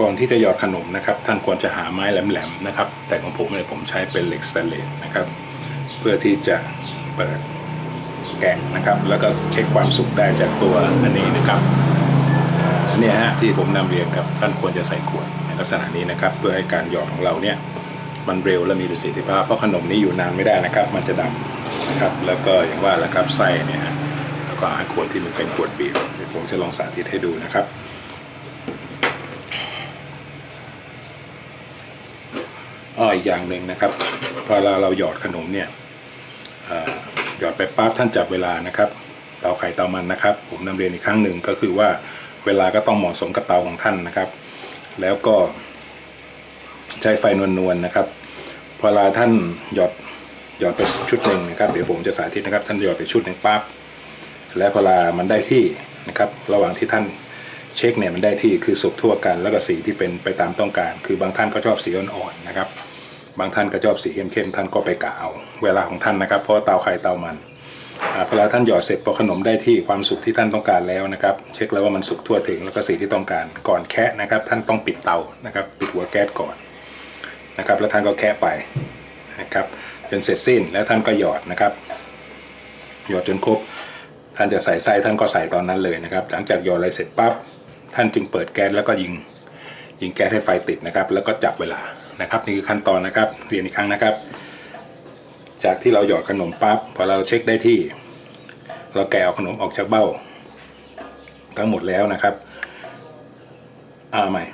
ก่อนที่จะหยอดขนมนะครับ ท่านควรจะหาไม้แหลมๆนะครับ แต่ของผมเนี่ยผมใช้เป็นเหล็กสแตนเลสนะครับ เพื่อที่จะเปิดแกะนะครับ แล้วก็เช็คความสุกได้จากตัวอันนี้นะครับเนี่ยฮะที่ผมนำเรียนกับท่านควรจะใส่ขวดในลักษณะนี้นะครับ เพื่อให้การหยอดของเราเนี่ยมันเร็วและมีประสิทธิภาพเพราะขนมนี้อยู่นานไม่ได้นะครับ มันจะดำนะครับ แล้วก็อย่างว่าแล้วครับไส้เนี่ยฮะแล้วก็หาขวดที่มันเป็นขวดบีบเดี๋ยวผมจะลองสาธิตให้ดูนะครับ อ้ออีกอย่างหนึ่งนะครับพอเราเราหยอดขนมเนี่ยหยอดไปปั๊บท่านจับเวลานะครับเตาไข่เตามันนะครับ ผมนำเรียนอีกครั้งหนึ่งก็คือว่าเวลาก็ต้องเหมาะสมกับเตาของท่านนะครับ แล้วก็ใช้ไฟนวลๆนะครับ พอเวลาท่านหยอดหยอดไปชุดหนึ่งนะครับเดี๋ยวผมจะสาธิตนะครับ ท่านหยอดไปชุดหนึ่งปั๊บแล้วพอลามันได้ที่นะครับ ระหว่างที่ท่านเช็คเนี่ยมันได้ที่คือสุกทั่วกัน แล้วก็สีที่เป็นไปตามต้องการ คือบางท่านก็ชอบสีอ่อนๆนะครับ บางท่านก็ชอบสีเข้มๆท่านก็ไปกะเอาเวลาของท่านนะครับ เพราะเตาไข่เตามันพอแล้วท่านหยอดเสร็จพอขนมได้ที่ความสุกที่ท่านต้องการแล้วนะครับ เช็คแล้วว่ามันสุกทั่วถึงแล้วก็สีที่ต้องการก่อนแคะนะครับ ท่านต้องปิดเตานะครับ ปิดหัวแก๊สก่อนนะครับ แล้วท่านก็แคะไปนะครับ จนเสร็จสิ้นแล้วท่านก็หยอดนะครับ หยอดจนครบท่านจะใส่ไส้ท่านก็ใส่ตอนนั้นเลยนะครับ หลังจากหยอดอะไรเสร็จปั๊บท่านจึงเปิดแก๊สแล้วก็ยิง ยิงแก๊สให้ไฟติดนะครับ แล้วก็จับเวลา นะครับนี่คือขั้นตอนนะครับเรียนอีกครั้งนะครับ จากที่เราหยอดขนมปั๊บพอเราเช็คได้ที่ เราแกะเอาขนมออกจากเบ้า ทั้งหมดแล้วนะครับอ่าใหม่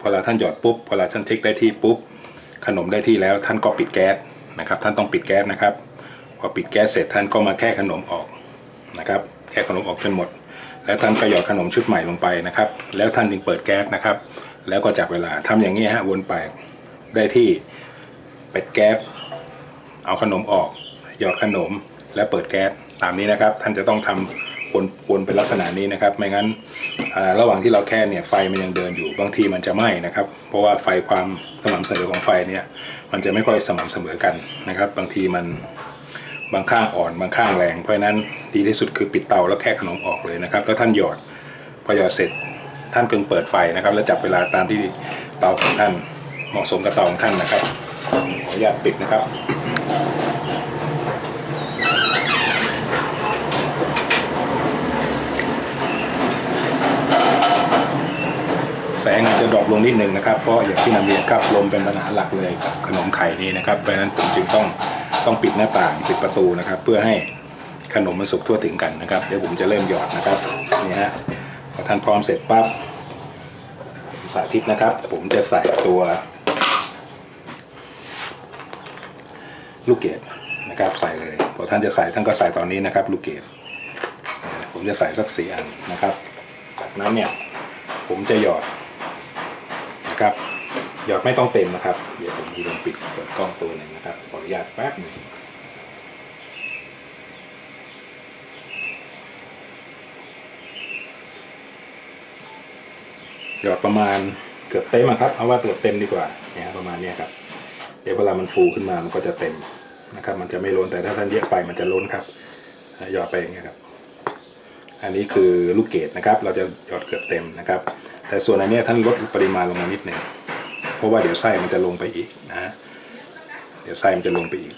พอเราท่านหยอดปุ๊บพอเราท่านเช็คได้ที่ปุ๊บขนมได้ที่แล้วท่านก็ปิดแก๊สนะครับ ท่านต้องปิดแก๊สนะครับพอปิดแก๊สเสร็จท่านก็มาแค่ขนมออกนะครับแค่ขนมออกจนหมด แล้วท่านก็หยอดขนมชุดใหม่ลงไปนะครับ แล้วท่านจึงเปิดแก๊สนะครับ แล้วก็จับเวลาทำอย่างนี้ฮะวนไป ได้ที่เปิดแก๊สเอาขนมออก หยอดขนมแล้วเปิดแก๊สตามนี้นะครับ ท่านจะต้องทำวนวนเป็นลักษณะนี้นะครับ ไม่งั้นระหว่างที่เราแค่เนี่ยไฟมันยังเดินอยู่บางทีมันจะไหม้นะครับ เพราะว่าไฟความสม่ำเสมอของไฟเนี่ยมันจะไม่ค่อยสม่ำเสมอกันนะครับ บางทีมันบางข้างอ่อนบางข้างแรง เพราะฉะนั้นดีที่สุดคือปิดเตาแล้วแค่ขนมออกเลยนะครับ แล้วท่านหยอดพอหยอดเสร็จท่านกึงเปิดไฟนะครับ แล้วจับเวลาตามที่เตาของท่าน เหมาะสมกับเตาของท่านนะครับขออนุญาตปิดนะครับแสงอาจจะดรอปลงนิดนึงนะครับ เพราะอย่างที่นำเรียนครับลมเป็นปัญหาหลักเลยกับขนมไข่นี้นะครับ เพราะฉะนั้นผมจึงต้องต้องปิดหน้าต่างปิดประตูนะครับ เพื่อให้ขนมมันสุกทั่วถึงกันนะครับ เดี๋ยวผมจะเริ่มหยอดนะครับนี่ฮะพอท่านพร้อมเสร็จปั๊บสาธิตนะครับ ผมจะใส่ตัว ลูกเกดนะครับใส่เลยพอท่านจะใส่ท่านก็ใส่ตอนนี้นะครับ ลูกเกดผมจะใส่สักสี่อันนะครับ จากนั้นเนี่ยผมจะหยอดนะครับหยอดไม่ต้องเต็มนะครับ เดี๋ยวผมจะลองปิดเปิดกล้องตัวหนึ่งนะครับขออนุญาตแป๊บหนึ่งหยอดประมาณเกือบเต็มครับเอาว่าเกือบเต็มดีกว่าเนี่ยประมาณนี้ครับ เดี๋ยวเวลามันฟูขึ้นมามันก็จะเต็มนะครับ มันจะไม่ล้นแต่ถ้าท่านเยอะไปมันจะล้นครับหยอดไปอย่างเงี้ยครับ อันนี้คือลูกเกดนะครับ เราจะหยอดเกือบเต็มนะครับ แต่ส่วนอันนี้ท่านลดปริมาณลงมานิดหนึ่งเพราะว่าเดี๋ยวไส้มันจะลงไปอีกนะ เดี๋ยวไส้มันจะลงไปอีก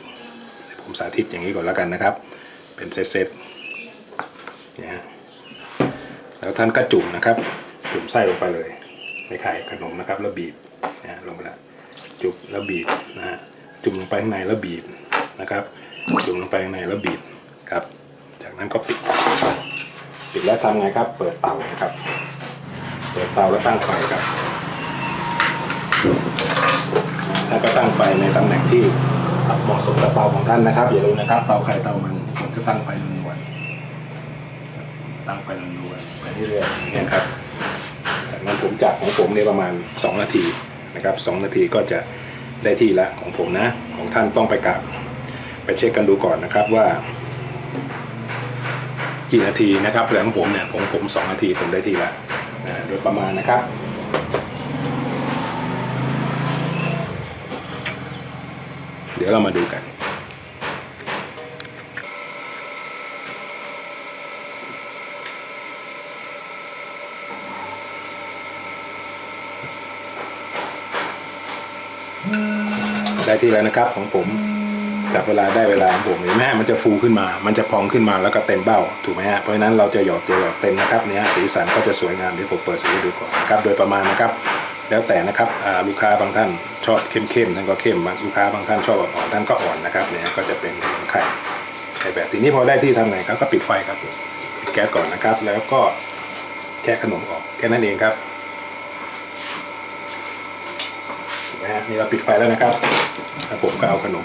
ผมสาธิตอย่างนี้ก่อนแล้วกันนะครับ เป็นเซตๆเนี่ยฮะแล้วท่านก็จุ่มนะครับ จุ่มไส้ลงไปเลยในไข่ขนมนะครับ แล้วบีบนะลงไปแล้ว จุ่มแล้วบีบนะฮะจุ่มลงไปข้างในแล้วบีบนะครับ จุ่มลงไปข้างในแล้วบีบครับ จากนั้นก็ปิด ปิดแล้วทำไงครับ เปิดเตานะครับ เปิดเตาแล้วตั้งไฟครับท่านก็ตั้งไฟในตำแหน่งที่เหมาะสมกับเตาของท่านนะครับอย่าลืมนะครับเตาไข่เตามันผมจะตั้งไฟนวลๆตั้งไฟนวลๆไปเรื่อยๆอย่างนี่ครับจากนั้นผมจับของผมเนี่ยประมาณ 2 นาทีนะครับ 2 นาทีก็จะ ได้ที่ละของผมนะ ของท่านต้องไปกลับ ไปเช็คกันดูก่อนนะครับว่า กี่นาทีนะครับแต่ของผมเนี่ยผมผมสองนาทีผมได้ที่ละโดยประมาณนะครับเดี๋ยวเรามาดูกัน ที่แล้วนะครับ ของผมจับเวลาได้เวลาของผมเห็นไหมฮะมันจะฟูขึ้นมา มันจะพองขึ้นมาแล้วก็เต็มเบ้าถูกไหมฮะเพราะฉะนั้นเราจะหยอดจะหยอดเต็มนะครับเนี่ยสีสันก็จะสวยงามเดี๋ยวผมเปิดสีดูก่อนนะครับโดยประมาณนะครับ แล้วแต่นะครับลูกค้าบางท่านชอบเข้มๆท่านก็เข้มลูกค้าบางท่านชอบอ่อนท่านก็อ่อนนะครับเนี่ยก็จะเป็นไข่ไข่แบบทีนี้พอได้ที่ทำไงครับก็ปิดไฟครับปิดแก๊สก่อนนะครับ แล้วก็แค่ขนมออกแค่นั้นเองครับเห็นไหม ฮะนี่เราปิดไฟแล้วนะครับแล้วผมก็เอาขนม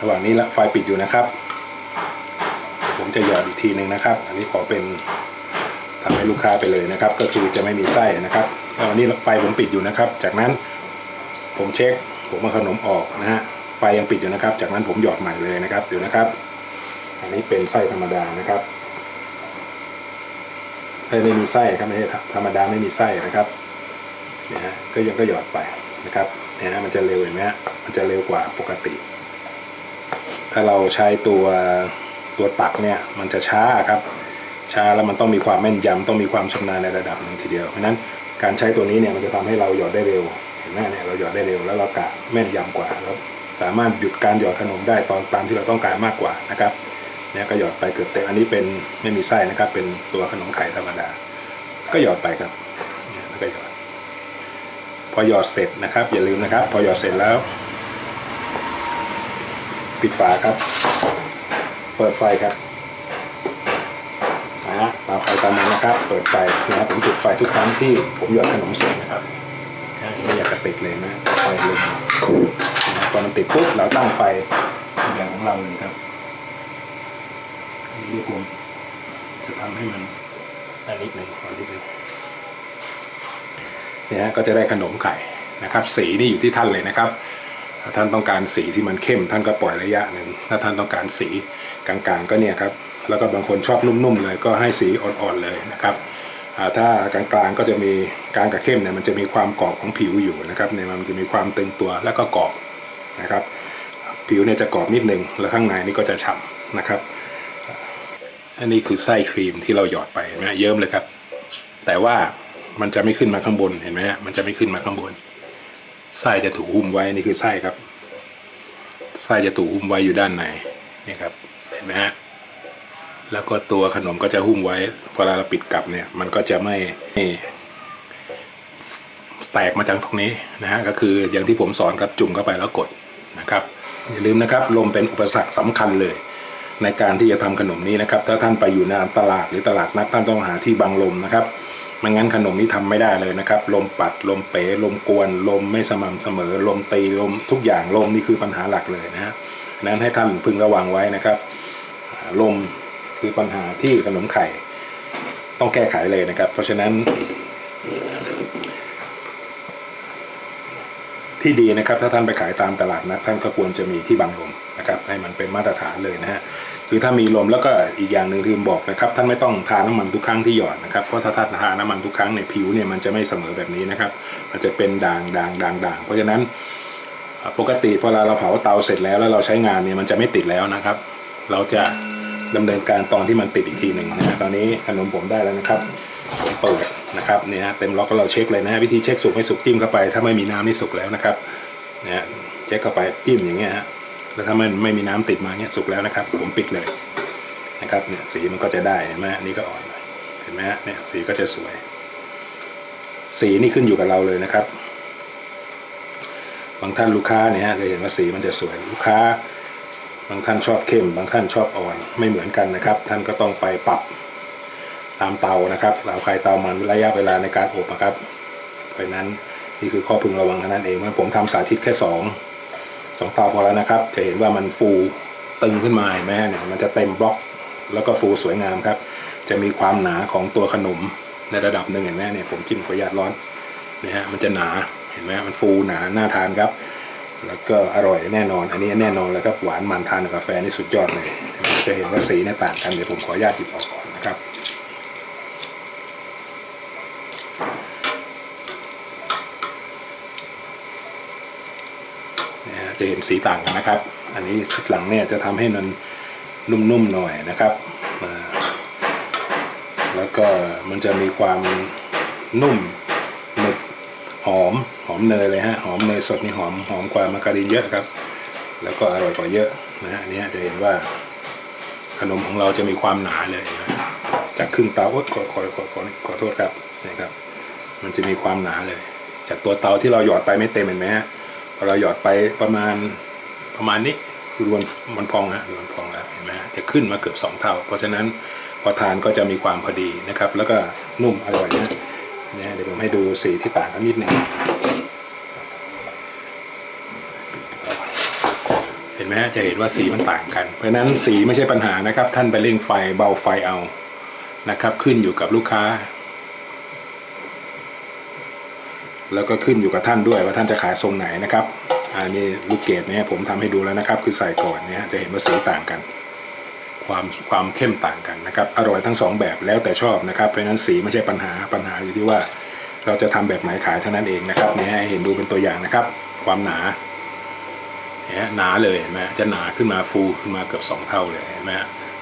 ระหว่างนี้ละไฟปิดอยู่นะครับ ผมจะหยอดอีกทีหนึ่งนะครับ อันนี้ขอเป็นทำให้ลูกค้าไปเลยนะครับ ก็คือจะไม่มีไส้นะครับแล้วันนี้ไฟผมปิดอยู่นะครับ จากนั้นผมเช็ค ผมเอาขนมออกนะฮะไฟยังปิดอยู่นะครับ จากนั้นผมหยอดใหม่เลยนะครับเดี๋ยวนะครับ อันนี้เป็นไส้ธรรมดานะครับ ไม่มีไส้ครับไม่ใช่ธรรมดาไม่มีไส้นะครับเนี่ยฮะก็ยังก็หยอดไปนะครับเนี่ยฮะมันจะเร็วเห็นไหมฮะมันจะเร็วกว่าปกติ ถ้าเราใช้ตัวตัวตักเนี่ยมันจะช้าครับ ช้าแล้วมันต้องมีความแม่นยำต้องมีความชำนาญในระดับหนึ่งทีเดียวเพราะฉะนั้นการใช้ตัวนี้เนี่ยมันจะทำให้เราหยอดได้เร็วเห็นไหมเนี่ยเราหยอดได้เร็วแล้วเรากะแม่นยำกว่าแล้วสามารถหยุดการหยอดขนมได้ตอนตามที่เราต้องการมากกว่านะครับ เนี่ยก็หยอดไปเกือบเต็มอันนี้เป็นไม่มีไส้นะครับ เป็นตัวขนมไข่ธรรมดา ก็หยอดไปครับเนี่ยแล้วก็หยอด พอหยอดเสร็จนะครับ อย่าลืมนะครับ พอหยอดเสร็จแล้ว ปิดฝาครับ เปิดไฟครับนะฮะตามไฟตามมันนะครับ เปิดไฟนะผมจุดไฟทุกครั้งที่ผมหยอดขนมเสร็จนะครับไม่อยากกระติดเลยนะไฟเลยนะพอมันติดปุ๊บเราตั้งไฟอย่างของเราเลยครับ อันนี้ผมจะทำให้มันอันนิดหนึ่งขอนิดหนึ่งเนี่ยฮะก็จะได้ขนมไข่นะครับ สีนี่อยู่ที่ท่านเลยนะครับ ถ้าท่านต้องการสีที่มันเข้ม ท่านก็ปล่อยระยะหนึ่งถ้าท่านต้องการสีกลางๆ ก็เนี่ยครับแล้วก็บางคนชอบนุ่มๆเลยก็ให้สีอ่อนๆเลยนะครับอ่าถ้ากลางๆก็จะมีกลางกับเข้มเนี่ยมันจะมีความกรอบของผิวอยู่นะครับเนี่ยมันจะมีความตึงตัวแล้วก็กรอบนะครับ ผิวเนี่ยจะกรอบนิดนึงแล้วข้างในนี่ก็จะฉ่ำนะครับ อันนี้คือไส้ครีมที่เราหยอดไปเห็นไหมเยิ้มเลยครับ แต่ว่ามันจะไม่ขึ้นมาข้างบนเห็นไหมฮะมันจะไม่ขึ้นมาข้างบนไส้จะถูกหุ้มไว้นี่คือไส้ครับไส้จะถูกหุ้มไว้อยู่ด้านในนี่ครับเห็นไหมฮะแล้วก็ตัวขนมก็จะหุ้มไว้พอเราปิดกลับเนี่ย มันก็จะไม่ไม่แตกมาจากตรงนี้นะฮะก็คืออย่างที่ผมสอนครับจุ่มเข้าไปแล้วกดนะครับอย่าลืมนะครับลมเป็นอุปสรรคสำคัญเลย ในการที่จะทำขนมนี้นะครับ ถ้าท่านไปอยู่ในตลาดหรือตลาดนัดท่านต้องหาที่บังลมนะครับไม่งั้นขนมนี้ทำไม่ได้เลยนะครับ ลมปัดลมเป๋ลมกวน ลมไม่สม่ำเสมอ ลมตีลมทุกอย่างลมนี่คือปัญหาหลักเลยนะฮะนั้นให้ท่านพึงระวังไว้นะครับ ลมคือปัญหาที่ขนมไข่ต้องแก้ไขเลยนะครับ เพราะฉะนั้นที่ดีนะครับถ้าท่านไปขายตามตลาดนะท่านก็ควรจะมีที่บังลมนะครับให้มันเป็นมาตรฐานเลยนะฮะ คือถ้ามีลมแล้วก็อีกอย่างหนึ่งที่ผมบอกนะครับท่านไม่ต้องทาน้ำมันทุกครั้งที่หยอดนะครับเพราะถ้าท่านทาน้ำมันทุกครั้งในยผิวเนี่ยมันจะไม่เสมอแบบนี้นะครับมันจะเป็นด่างด่างด่างด่างเพราะฉะนั้นปกติพอเราเราเผาเตาเสร็จแล้วแล้วเราใช้งานเนี่ยมันจะไม่ติดแล้วนะครับ เราจะดำเนินการตอนที่มันติดอีกทีหนึ่งนะตอนนี้ขนมผมได้แล้วนะครับเปิดนะครับเนี่ยฮะเต็มล็อกก็เราเช็คเลยนะวิธีเช็คสุกไม่สุกจิ้มเข้าไป ถ้าไม่มีน้ำนี่สุกแล้วนะครับเนี่ยเช็คเข้าไปจิ้มอย่างเงี้ยฮะ แล้วถ้ามันไม่มีน้ำติดมาเงี้ยสุกแล้วนะครับ ผมปิดเลยนะครับเนี่ยสีมันก็จะได้เห็นไหมอันนี้ก็อ่อนเห็นไหมฮะเนี่ยสีก็จะสวย สีนี่ขึ้นอยู่กับเราเลยนะครับ บางท่านลูกค้าเนี่ยฮะจะเห็นว่าสีมันจะสวยลูกค้า บางท่านชอบเข้ม บางท่านชอบอ่อนไม่เหมือนกันนะครับ ท่านก็ต้องไปปรับตามเตานะครับเตาไข่เตามันระยะเวลาในการอบนะครับเพราะนั้นนี่คือข้อพึงระวังเท่านั้นเองเมื่อผมทำสาธิตแค่สอง สองเตาพอแล้วนะครับ จะเห็นว่ามันฟูตึงขึ้นมาเห็นไหมเนี่ยมันจะเต็มบล็อกแล้วก็ฟูสวยงามครับ จะมีความหนาของตัวขนมในระดับหนึ่งเห็นไหมเนี่ยผมจิ้มขออนุญาตร้อนนี่ยฮะมันจะหนาเห็นไหมมันฟูหนาน่าทานครับ แล้วก็อร่อยแน่นอน อันนี้แน่นอนแล้วครับหวานมันทานกับกาแฟนี่สุดยอดเลยจะเห็นว่าสีเนี่ยต่างกันเดี๋ยวผมขออนุญาตหยิบออกก่อนนะครับ นะฮะ จะเห็นสีต่างกันนะครับ อันนี้ชุดหลังเนี่ยจะทำให้มันนุ่มๆหน่อยนะครับแล้วก็มันจะมีความนุ่มหนึบหอมหอมเนยเลยฮะหอมเนยสดนี่หอมหอมกว่ามาการีนเยอะครับ แล้วก็อร่อยกว่าเยอะนะฮะนี่จะเห็นว่าขนมของเราจะมีความหนาเลยนะจากครึ่งเตาโอ๊ยขอขอขอขอขอโทษครับนี่ครับ มันจะมีความหนาเลย จากตัวเตาที่เราหยอดไปไม่เต็มเห็นไหมฮะ อเราหยอดไปประมาณประมาณนี้รวนมันพองฮะรวนพองแล้วเห็นไหมจะขึ้นมาเกือบสองเท่า เพราะฉะนั้นพอทานก็จะมีความพอดีนะครับ แล้วก็นุ่มอร่อยนะเนี่ยเดี๋ยวผมให้ดูสีที่ต่างกันนิดหนึ่งเห็นไหมจะเห็นว่าสีมันต่างกัน เพราะฉะนั้นสีไม่ใช่ปัญหานะครับ ท่านไปเร่งไฟเบาไฟเอานะครับ ขึ้นอยู่กับลูกค้า แล้วก็ขึ้นอยู่กับท่านด้วยว่าท่านจะขายทรงไหนนะครับอันนี้ลูกเกดเนี่ยผมทำให้ดูแล้วนะครับ คือใส่ก่อนเนี่ยจะเห็นว่าสีต่างกัน ความความเข้มต่างกันนะครับ อร่อยทั้งสองแบบแล้วแต่ชอบนะครับ เพราะฉะนั้นสีไม่ใช่ปัญหาปัญหาอยู่ที่ว่า เราจะทำแบบไหนขายเท่านั้นเองนะครับเนี่ยให้เห็นดูเป็นตัวอย่างนะครับ ความหนาเนี่ยหนาเลยเห็นไหมจะหนาขึ้นมาฟูขึ้นมาเกือบสองเท่าเลยเห็นไหม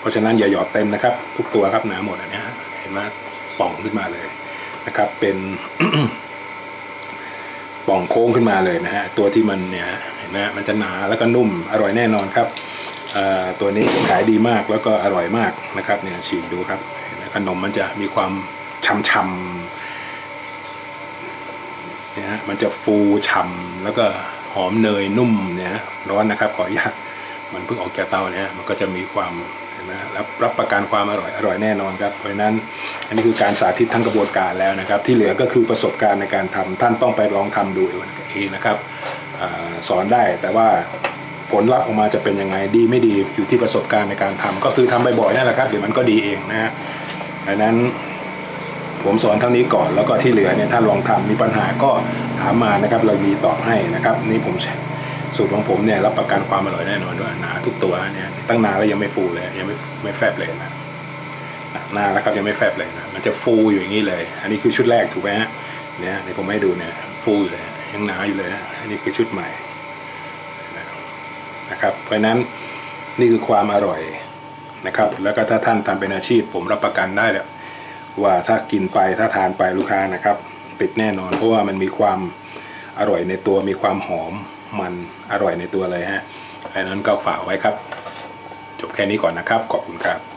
เพราะฉะนั้นอย่าหยอดเต็มนะครับ ทุกตัวครับหนาหมดอันเนี้ยเห็นไหมป่องขึ้นมาเลยนะครับ เป็น ป่องโค้งขึ้นมาเลยนะฮะตัวที่มันเนี่ยเห็นไหมมันจะหนาแล้วก็นุ่มอร่อยแน่นอนครับตัวนี้ขายดีมากแล้วก็อร่อยมากนะครับเนี่ยฉีกดูครับขนมมันจะมีความช่ำๆเนี่ยฮะมันจะฟูฉ่ำแล้วก็หอมเนยนุ่มเนี่ยร้อนนะครับขออนุญาตมันเพิ่งออกจากเตาเนี่ยมันก็จะมีความ นไหมรับรับประกันความอร่อยอร่อยแน่นอนครับเพราะนั้นอันนี้คือการสาธิตทั้งกระบวนการแล้วนะครับ ที่เหลือก็คือประสบการณ์ในการทำท่านต้องไปลองทำดูเองนะครับอสอนได้แต่ว่าผลลัพธ์ออกมาจะเป็นยังไงดีไม่ดีอยู่ที่ประสบการณ์ในการทำก็คือทำบ่อยๆนั่นแหละครับเดี๋ยวมันก็ดีเองนะฮะดังนั้นผมสอนเท่านี้ก่อนแล้วก็ที่เหลือเนี่ยท่านลองทำมีปัญหาก็ถามมานะครับเรามีตอบให้นะครับ นี่ผม สูตรของผมเนี่ยรับประกันความอร่อยแน่นอนด้วยหนาทุกตัวเนี่ยตั้งนานแล้วยังไม่ฟูเลยยังไม่ไม่แฟบเลยนะหน้าแล้วครับยังไม่แฟบเลยนะมันจะฟูอยู่อย่างนี้เลย อันนี้คือชุดแรกถูกไหมฮะเนี่ยเดี๋ยวผมให้ดูเนี่ยฟูอยู่เลยยังหนาอยู่เลยนะอันนี้คือชุดใหม่นะครับ เพราะฉะนั้นนี่คือความอร่อยนะครับ แล้วก็ถ้าท่านทำเป็นอาชีพ ผมรับประกันได้แล้วว่าถ้ากินไปถ้าทานไปลูกค้านะครับ ติดแน่นอน เพราะว่ามันมีความอร่อยในตัวมีความหอม มันอร่อยในตัวเลยฮะอันนั้นก็ฝากไว้ครับ จบแค่นี้ก่อนนะครับ ขอบคุณครับ